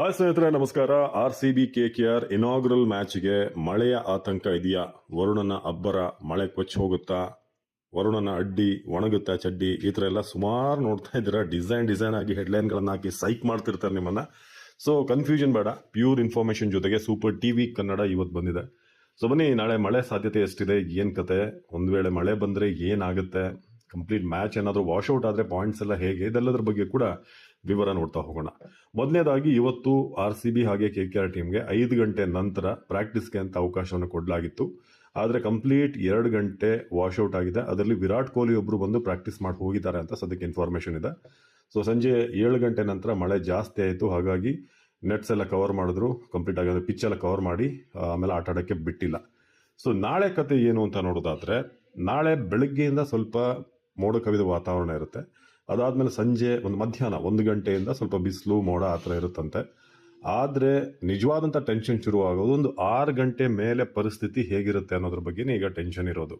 Hi ಸ್ನೇಹಿತರೆ, ನಮಸ್ಕಾರ. R C B K K R inaugural ಮ್ಯಾಚ್ಗೆ ಮಳೆಯ ಆತಂಕ ಇದೆಯಾ? ವರುಣನ ಅಬ್ಬರ ಮಳೆ ಕೊಚ್ಚಿ ಹೋಗುತ್ತಾ? ವರುಣನ ಅಡ್ಡಿ ಒಣಗುತ್ತಾ ಚಡ್ಡಿ? ಈ ಥರ ಎಲ್ಲ ಸುಮಾರು ನೋಡ್ತಾ ಇದ್ದೀರಾ? ಡಿಸೈನ್ ಡಿಸೈನ್ ಆಗಿ ಹೆಡ್ಲೈನ್ಗಳನ್ನು ಹಾಕಿ ಸೈಕ್ ಮಾಡ್ತಿರ್ತಾರೆ ನಿಮ್ಮನ್ನ. ಸೊ ಕನ್ಫ್ಯೂಷನ್ ಬೇಡ. ಪ್ಯೂರ್ ಇನ್ಫಾರ್ಮೇಷನ್ ಜೊತೆಗೆ ಸೂಪರ್ ಟಿವಿ ಕನ್ನಡ ಇವತ್ತು ಬಂದಿದೆ. ಸೊ ಬನ್ನಿ, ನಾಳೆ ಮಳೆ ಸಾಧ್ಯತೆ ಎಷ್ಟಿದೆ? ಏನು ಕತೆ? ಒಂದ್ ವೇಳೆ ಮಳೆ ಬಂದ್ರೆ ಏನಾಗುತ್ತೆ? ಕಂಪ್ಲೀಟ್ ಮ್ಯಾಚ್ ಏನಾದರೂ ವಾಶ್ಔಟ್ ಆದರೆ ಪಾಯಿಂಟ್ಸ್ ಎಲ್ಲ ಹೇಗೆ, ಇದೆಲ್ಲದರ ಬಗ್ಗೆ ಕೂಡ ವಿವರ ನೋಡ್ತಾ ಹೋಗೋಣ. ಮೊದಲನೇದಾಗಿ ಇವತ್ತು ಆರ್ ಸಿ ಬಿ ಹಾಗೆ ಕೆ ಕೆ ಆರ್ ಟೀಮ್ಗೆ ಐದು ಗಂಟೆ ನಂತರ ಪ್ರಾಕ್ಟೀಸ್ಗೆ ಅಂತ ಅವಕಾಶವನ್ನು ಕೊಡಲಾಗಿತ್ತು. ಆದರೆ ಕಂಪ್ಲೀಟ್ ಎರಡು ಗಂಟೆ ವಾಶ್ಔಟ್ ಆಗಿದೆ. ಅದರಲ್ಲಿ ವಿರಾಟ್ ಕೊಹ್ಲಿ ಒಬ್ಬರು ಬಂದು ಪ್ರಾಕ್ಟೀಸ್ ಮಾಡಿ ಹೋಗಿದ್ದಾರೆ ಅಂತ ಸದ್ಯಕ್ಕೆ ಇನ್ಫಾರ್ಮೇಷನ್ ಇದೆ. ಸೊ ಸಂಜೆ ಏಳು ಗಂಟೆ ನಂತರ ಮಳೆ ಜಾಸ್ತಿ ಆಯಿತು. ಹಾಗಾಗಿ ನೆಟ್ಸ್ ಎಲ್ಲ ಕವರ್ ಮಾಡಿದ್ರು. ಕಂಪ್ಲೀಟ್ ಆಗಿ ಪಿಚ್ ಎಲ್ಲ ಕವರ್ ಮಾಡಿ, ಆಮೇಲೆ ಆಟ ಆಡೋಕ್ಕೆ ಬಿಟ್ಟಿಲ್ಲ. ಸೊ ನಾಳೆ ಕತೆ ಏನು ಅಂತ ನೋಡೋದಾದ್ರೆ, ನಾಳೆ ಬೆಳಗ್ಗೆಯಿಂದ ಸ್ವಲ್ಪ ಮೋಡ ಕವಿದ ವಾತಾವರಣ ಇರುತ್ತೆ. ಅದಾದ್ಮೇಲೆ ಸಂಜೆ ಒಂದು ಮಧ್ಯಾಹ್ನ, ಒಂದು ಗಂಟೆಯಿಂದ ಸ್ವಲ್ಪ ಬಿಸಿಲು, ಮೋಡ ಆ ಥರ ಇರುತ್ತಂತೆ. ಆದರೆ ನಿಜವಾದಂಥ ಟೆನ್ಷನ್ ಶುರುವಾಗೋದು ಒಂದು ಆರು ಗಂಟೆ ಮೇಲೆ ಪರಿಸ್ಥಿತಿ ಹೇಗಿರುತ್ತೆ ಅನ್ನೋದ್ರ ಬಗ್ಗೆನೇ ಈಗ ಟೆನ್ಷನ್ ಇರೋದು.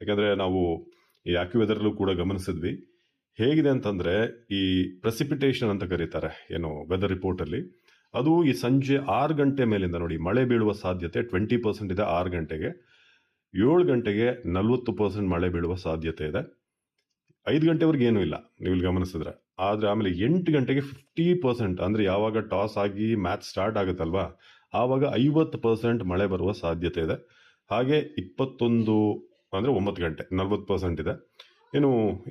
ಯಾಕೆಂದರೆ ನಾವು ಈ ವೆದರ್ಲೂ ಕೂಡ ಗಮನಿಸಿದ್ವಿ. ಹೇಗಿದೆ ಅಂತಂದರೆ ಈ ಪ್ರೆಸಿಪಿಟೇಷನ್ ಅಂತ ಕರೀತಾರೆ ಏನು ವೆದರ್ ರಿಪೋರ್ಟಲ್ಲಿ ಅದು ಈ ಸಂಜೆ ಆರು ಗಂಟೆ ಮೇಲಿಂದ ನೋಡಿ, ಮಳೆ ಬೀಳುವ ಸಾಧ್ಯತೆ ಟ್ವೆಂಟಿ ಪರ್ಸೆಂಟ್ ಇದೆ ಆರು ಗಂಟೆಗೆ. ಏಳು ಗಂಟೆಗೆ ನಲವತ್ತು ಪರ್ಸೆಂಟ್ ಮಳೆ ಬೀಳುವ ಸಾಧ್ಯತೆ ಇದೆ. ಐದು ಗಂಟೆವರೆಗೆ ಏನೂ ಇಲ್ಲ ನೀವು ಇಲ್ಲಿ ಗಮನಿಸಿದ್ರೆ. ಆದ್ರೆ ಆಮೇಲೆ ಎಂಟು ಗಂಟೆಗೆ ಫಿಫ್ಟಿ ಪರ್ಸೆಂಟ್ ಅಂದರೆ ಯಾವಾಗ ಟಾಸ್ ಆಗಿ ಮ್ಯಾಚ್ ಸ್ಟಾರ್ಟ್ ಆಗುತ್ತಲ್ವಾ, ಆವಾಗ ಐವತ್ತು ಪರ್ಸೆಂಟ್ ಮಳೆ ಬರುವ ಸಾಧ್ಯತೆ ಇದೆ. ಹಾಗೆ ಇಪ್ಪತ್ತೊಂದು ಅಂದರೆ ಒಂಬತ್ತು ಗಂಟೆ, ನಲ್ವತ್ತು ಪರ್ಸೆಂಟ್ ಇದೆ. ಇನ್ನು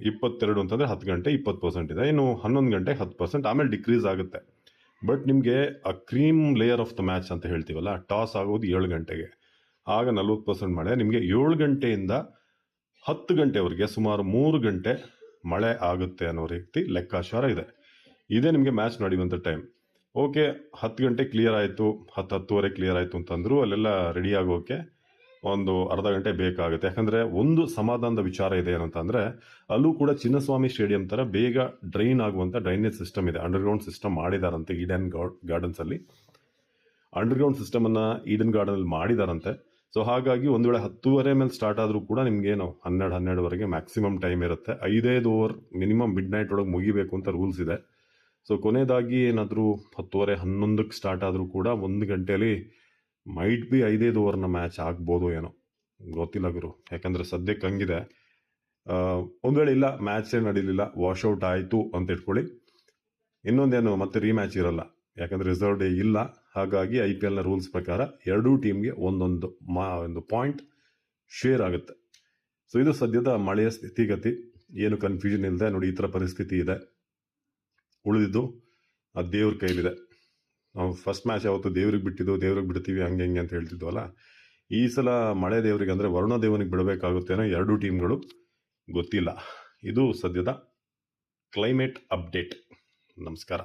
ಇಪ್ಪತ್ತೆರಡು ಅಂತಂದರೆ ಹತ್ತು ಗಂಟೆ, ಇಪ್ಪತ್ತು ಪರ್ಸೆಂಟ್ ಇದೆ. ಇನ್ನು ಹನ್ನೊಂದು ಗಂಟೆ, ಹತ್ತು ಪರ್ಸೆಂಟ್ ಆಮೇಲೆ ಡಿಕ್ರೀಸ್ ಆಗುತ್ತೆ. ಬಟ್ ನಿಮಗೆ ಆ cream layer of the match ಅಂತ ಹೇಳ್ತೀವಲ್ಲ ಟಾಸ್ ಆಗೋದು ಏಳು ಗಂಟೆಗೆ. ಆಗ ನಲ್ವತ್ತು ಪರ್ಸೆಂಟ್ ಮಳೆ, ನಿಮಗೆ ಏಳು ಗಂಟೆಯಿಂದ ಹತ್ತು ಗಂಟೆವರೆಗೆ ಸುಮಾರು ಮೂರು ಗಂಟೆ ಮಳೆ ಆಗುತ್ತೆ ಅನ್ನೋ ರೀತಿ ಲೆಕ್ಕಾಚಾರ ಇದೆ. ಇದೇ ನಿಮಗೆ ಮ್ಯಾಚ್ ನಡೆಯುವಂಥ ಟೈಮ್ ಓಕೆ ಹತ್ತು ಗಂಟೆ ಕ್ಲಿಯರ್ ಆಯಿತು, ಹತ್ತು ಹತ್ತುವರೆ ಕ್ಲಿಯರ್ ಆಯಿತು ಅಂತಂದ್ರು ಅಲ್ಲೆಲ್ಲ ರೆಡಿ ಆಗೋಕ್ಕೆ ಒಂದು ಅರ್ಧ ಗಂಟೆ ಬೇಕಾಗುತ್ತೆ. ಯಾಕಂದ್ರೆ ಒಂದು ಸಮಾಧಾನದ ವಿಚಾರ ಇದೆ ಏನಂತಂದರೆ, ಅಲ್ಲೂ ಕೂಡ ಚಿನ್ನಸ್ವಾಮಿ ಸ್ಟೇಡಿಯಂ ತರ ಬೇಗ ಡ್ರೈನ್ ಆಗುವಂತ ಡ್ರೈನೇಜ್ ಸಿಸ್ಟಮ್ ಇದೆ. ಅಂಡರ್ಗ್ರೌಂಡ್ ಸಿಸ್ಟಮ್ ಮಾಡಿದಾರಂತೆ ಈಡನ್ ಗಾರ್ಡನ್ಸ್ ಅಲ್ಲಿ. ಅಂಡರ್ಗ್ರೌಂಡ್ ಸಿಸ್ಟಮ್ ಅನ್ನ ಈಡನ್ ಗಾರ್ಡನಲ್ಲಿ ಮಾಡಿದಾರಂತೆ. ಸೊ ಹಾಗಾಗಿ ಒಂದು ವೇಳೆ ಹತ್ತುವರೆ ಮೇಲೆ ಸ್ಟಾರ್ಟ್ ಆದರೂ ಕೂಡ ನಿಮ್ಗೇನು ಹನ್ನೆರಡು, ಹನ್ನೆರಡುವರೆಗೆ ಮ್ಯಾಕ್ಸಿಮಮ್ ಟೈಮ್ ಇರುತ್ತೆ. ಐದೈದು ಓವರ್ ಮಿನಿಮಮ್ ಮಿಡ್ ನೈಟ್ ಒಳಗೆ ಮುಗಿಬೇಕು ಅಂತ ರೂಲ್ಸ್ ಇದೆ. ಸೊ ಕೊನೆಯದಾಗಿ ಏನಾದರೂ ಹತ್ತುವರೆ, ಹನ್ನೊಂದಕ್ಕೆ ಸ್ಟಾರ್ಟ್ ಆದರೂ ಕೂಡ ಒಂದು ಗಂಟೆಯಲ್ಲಿ ಮೈಟ್ ಬಿ ಐದೈದು ಓವರ್ನ ಮ್ಯಾಚ್ ಆಗ್ಬೋದು ಏನೋ. ಗೊತ್ತಿಲ್ಲ ಗುರು, ಯಾಕಂದರೆ ಸದ್ಯಕ್ಕೆ ಹಂಗಿದೆ. ಒಂದು ವೇಳೆ ಇಲ್ಲ ಮ್ಯಾಚ್ ನಡೀಲಿಲ್ಲ ವಾಶ್ಔಟ್ ಆಯಿತು ಅಂತ ಇಟ್ಕೊಳ್ಳಿ. ಇನ್ನೊಂದೇನು, ಮತ್ತೆ ರೀಮ್ಯಾಚ್ ಇರಲ್ಲ. ಯಾಕಂದ್ರೆ ರಿಸರ್ವ್ ಡೇ ಇಲ್ಲ. ಹಾಗಾಗಿ ಐ ಪಿ ಎಲ್ನ ರೂಲ್ಸ್ ಪ್ರಕಾರ ಎರಡೂ ಟೀಮ್ಗೆ ಒಂದೊಂದು ಮಾ, ಒಂದು ಪಾಯಿಂಟ್ ಶೇರ್ ಆಗುತ್ತೆ. ಸೊ ಇದು ಸದ್ಯದ ಮಳೆಯ ಸ್ಥಿತಿಗತಿ. ಏನು ಕನ್ಫ್ಯೂಷನ್ ಇಲ್ಲದೆ ನೋಡಿ, ಈ ಥರ ಪರಿಸ್ಥಿತಿ ಇದೆ. ಉಳಿದಿದ್ದು ಆ ದೇವ್ರ ಕೈಲಿದೆ. ನಾವು ಫಸ್ಟ್ ಮ್ಯಾಚ್ ಯಾವತ್ತು ದೇವ್ರಿಗೆ ಬಿಟ್ಟಿದ್ದು, ದೇವ್ರಿಗೆ ಬಿಡ್ತೀವಿ, ಹಂಗೆ ಹಿಂಗೆ ಅಂತ ಹೇಳ್ತಿದ್ವಲ್ಲ, ಈ ಸಲ ಮಳೆ ದೇವರಿಗೆ ಅಂದರೆ ವರುಣ ದೇವನಿಗೆ ಬಿಡಬೇಕಾಗುತ್ತೇನೋ ಎರಡೂ ಟೀಮ್ಗಳು ಗೊತ್ತಿಲ್ಲ. ಇದು ಸದ್ಯದ ಕ್ಲೈಮೇಟ್ ಅಪ್ಡೇಟ್ ನಮಸ್ಕಾರ.